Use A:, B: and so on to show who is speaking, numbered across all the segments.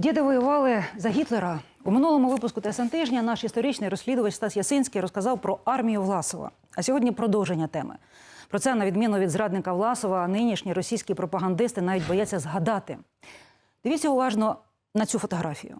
A: Діди воювали за Гітлера. У минулому випуску ТСН тижня наш історичний розслідувач Стас Ясинський розказав про армію Власова. А сьогодні продовження теми. Про це, на відміну від зрадника Власова, нинішні російські пропагандисти навіть бояться згадати. Дивіться уважно на цю фотографію.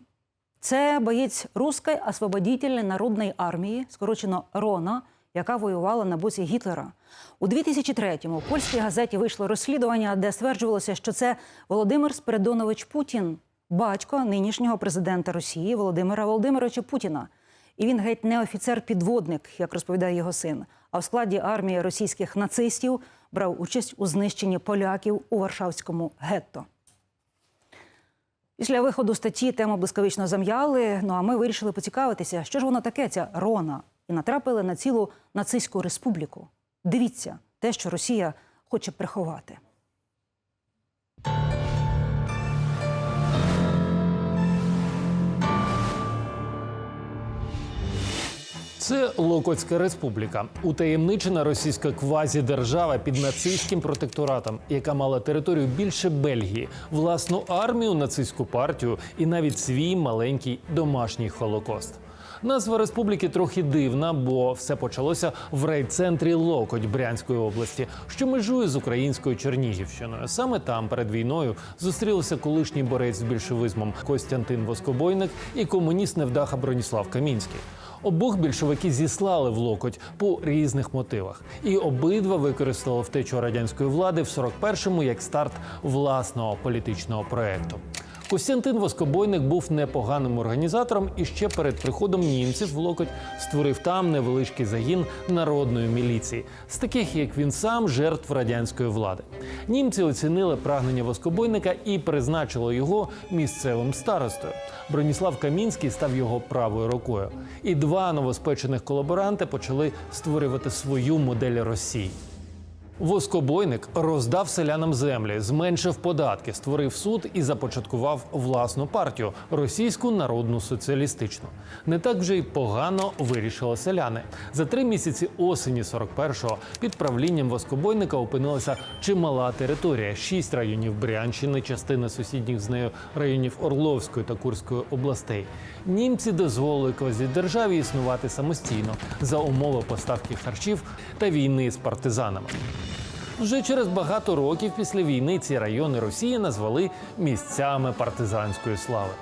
A: Це боєць Руської освободительної народної армії, скорочено РОНА, яка воювала на боці Гітлера. У 2003-му в польській газеті вийшло розслідування, де стверджувалося, що це Володимир Спиридонович Путін, батько нинішнього президента Росії Володимира Володимировича Путіна. І він геть не офіцер-підводник, як розповідає його син, а в складі армії російських нацистів брав участь у знищенні поляків у Варшавському гетто. Після виходу статті тему блискавично зам'яли. Ну а ми вирішили поцікавитися, що ж воно таке, ця Рона, і натрапили на цілу нацистську республіку. Дивіться те, що Росія хоче приховати.
B: Це Локотська республіка, утаємничена російська квазідержава під нацистським протекторатом, яка мала територію більше Бельгії, власну армію, нацистську партію і навіть свій маленький домашній холокост. Назва республіки трохи дивна, бо все почалося в райцентрі Локоть Брянської області, що межує з українською Чернігівщиною. Саме там перед війною зустрілися колишній борець з більшовизмом Костянтин Воскобойник і комуніст невдаха Броніслав Камінський. Обох більшовики зіслали в локоть по різних мотивах, і обидва використали втечу радянської влади в 41-му як старт власного політичного проекту. Костянтин Воскобойник був непоганим організатором і ще перед приходом німців в Локоть створив там невеличкий загін народної міліції, з таких як він сам, жертв радянської влади. Німці оцінили прагнення Воскобойника і призначили його місцевим старостою. Броніслав Камінський став його правою рукою. І два новоспечених колаборанти почали створювати свою модель Росії. Воскобойник роздав селянам землі, зменшив податки, створив суд і започаткував власну партію російську народну соціалістичну. Не так вже й погано вирішили селяни. За три місяці осені 41-го під правлінням Воскобойника опинилася чимала територія: шість районів Брянщини, частина сусідніх з нею районів Орловської та Курської областей. Німці дозволили квазідержаві існувати самостійно за умови поставки харчів та війни з партизанами. Вже через багато років після війни ці райони Росії назвали місцями партизанської слави.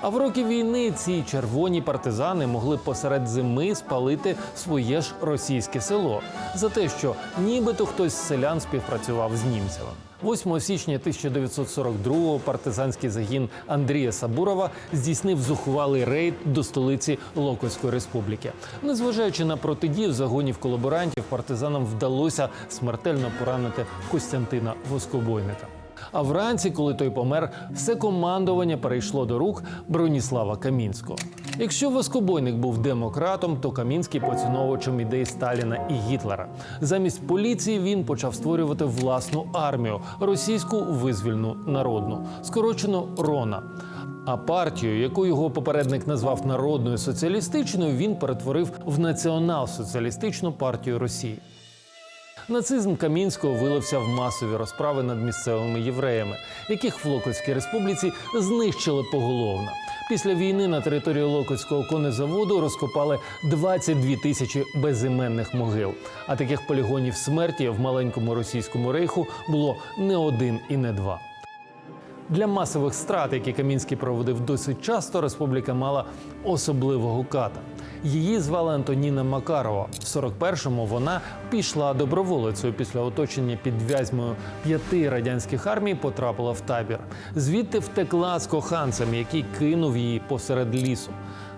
B: А в роки війни ці червоні партизани могли посеред зими спалити своє ж російське село за те, що нібито хтось з селян співпрацював з німцями. 8 січня 1942-го партизанський загін Андрія Сабурова здійснив зухвалий рейд до столиці Локотської республіки. Незважаючи на протидію загонів колаборантів, партизанам вдалося смертельно поранити Костянтина Воскобойника. А вранці, коли той помер, все командування перейшло до рук Броніслава Камінського. Якщо Воскобойник був демократом, то Камінський поціновувачем ідей Сталіна і Гітлера. Замість поліції він почав створювати власну армію російську визвільну народну, скорочено Рона. А партію, яку його попередник назвав народною соціалістичною, він перетворив в націонал-соціалістичну партію Росії. Нацизм Камінського вилився в масові розправи над місцевими євреями, яких в Локотській республіці знищили поголовно. Після війни на території Локотського конезаводу розкопали 22 тисячі безіменних могил. А таких полігонів смерті в маленькому російському рейху було не один і не два. Для масових страт, які Камінський проводив досить часто, республіка мала особливого ката. Її звали Антоніна Макарова. В 41-му вона пішла доброволицею після оточення під в'язьмою п'яти радянських армій. Потрапила в табір. Звідти втекла з коханцем, який кинув її посеред лісу.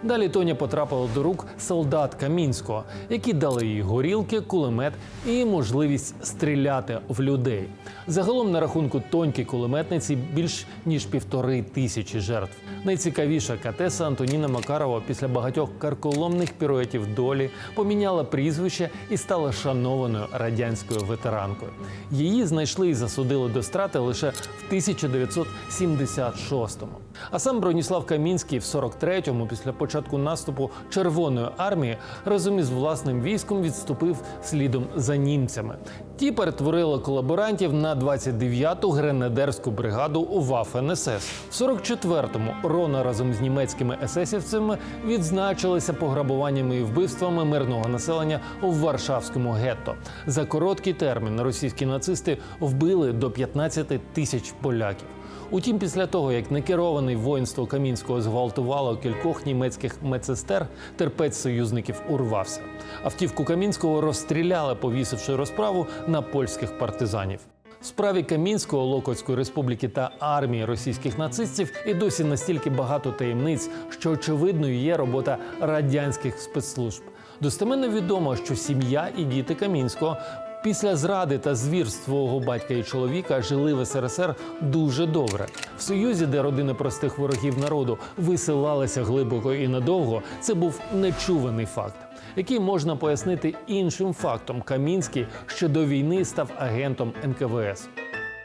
B: Далі Тоня потрапила до рук солдат Камінського, які дали їй горілки, кулемет і можливість стріляти в людей. Загалом на рахунку тоньки кулеметниці більш ніж півтори тисячі жертв. Найцікавіша катеса Антоніна Макарова після багатьох карколомних піруетів долі поміняла прізвище і стала шанованою радянською ветеранкою. Її знайшли і засудили до страти лише в 1976-му. А сам Броніслав Камінський в 43-му, після початку наступу Червоної армії, разом із власним військом відступив слідом за німцями. Ті перетворили колаборантів на 29-ту гренадерську бригаду у ВАФ-НСС. В 44-му Рона разом з німецькими есесівцями відзначилися пограбуваннями і вбивствами мирного населення у Варшавському гетто. За короткий термін російські нацисти вбили до 15 тисяч поляків. Утім, після того, як некерований воїнство Камінського зґвалтувало кількох німецьких медсестер, терпець союзників урвався. Автівку Камінського розстріляли, повісивши розправу на польських партизанів. В справі Камінського, Локотської республіки та армії російських нацистів і досі настільки багато таємниць, що очевидною є робота радянських спецслужб. Достеменно відомо, що сім'я і діти Камінського Після зради та звірств свого батька і чоловіка жили в СРСР дуже добре. В союзі, де родини простих ворогів народу висилалися глибоко і надовго, це був нечуваний факт, який можна пояснити іншим фактом. Камінський ще до війни став агентом НКВС.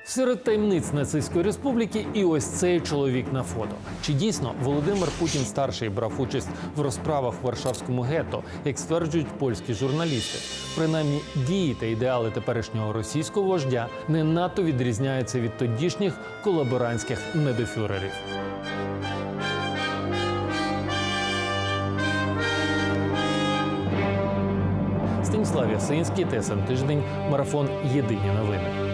B: Серед таємниць нацистської республіки і ось цей чоловік на фото. Чи дійсно Володимир Путін старший брав участь в розправах в Варшавському гетто, як стверджують польські журналісти? Принаймні дії та ідеали теперішнього російського вождя не надто відрізняються від тодішніх колаборантських недофюрерів. Станіслав Ясинський, ТСН Тиждень, марафон Єдині новини.